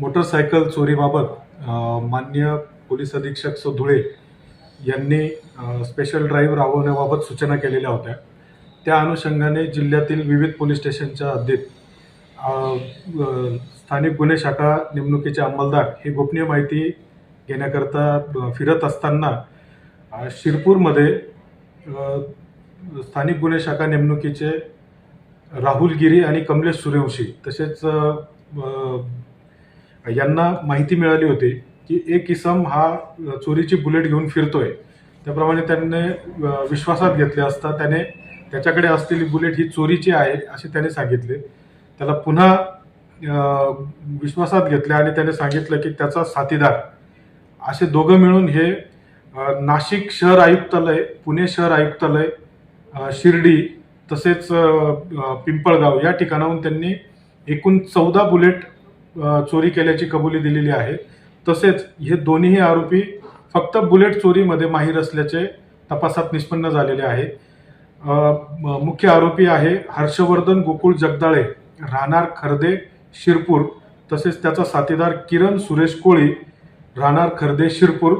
Motorcycle चोरीबाबत मान्य police अधीक्षक so Dhule यांनी स्पेशल ड्राईव्ह राबवण्याबाबत सूचना केलेल्या होत्या. त्या अनुषंगाने जिल्ह्यातील विविध पोलीस स्टेशनच्या हद्दीत स्थानिक गुन्हे शाखा नेमणुकीचे अंमलदार ही गोपनीय माहिती घेण्याकरता फिरत असताना शिरपूरमध्ये स्थानिक गुन्हे शाखा नेमणुकीचे राहुल गिरी आणि कमलेश सूर्यवंशी तसेच यांना माहिती मिळाली होती की एक इसम हा चोरीची बुलेट घेऊन फिरतोय. त्याप्रमाणे त्यांनी विश्वासात घेतले असता त्याने त्याच्याकडे असलेली बुलेट ही चोरीची आहे असे त्याने सांगितले. त्याला पुन्हा विश्वासात घेतले आणि त्याने सांगितलं की त्याचा साथीदार. असे दोघं मिळून हे नाशिक शहर आयुक्तालय पुणे शहर आयुक्तालय शिर्डी तसेच पिंपळगाव या ठिकाणाहून त्यांनी एकूण चौदा बुलेट चोरी केल्याची कबुली दिलेली आहे. तसेच हे दोन्ही आरोपी फक्त बुलेट चोरीमध्ये माहीर असल्याचे तपासात निष्पन्न झालेले आहे. मुख्य आरोपी आहे हर्षवर्धन गोकुळ जगदाळे राहणार खर्दे शिरपूर तसेच त्याचा साथीदार किरण सुरेश कोळी राहणार खर्दे शिरपूर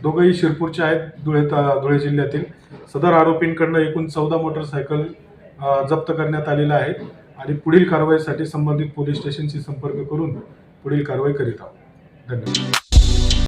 दोघंही शिरपूरचे आहेत धुळे धुळे जिल्ह्यातील. सदर आरोपींकडनं एकूण चौदा मोटरसायकल जप्त करण्यात आलेल्या आहेत. आणि पुढील कारवाईसाठी संबंधित पोलीस स्टेशनशी संपर्क करून पुढील कारवाई करीत आहोत. धन्यवाद.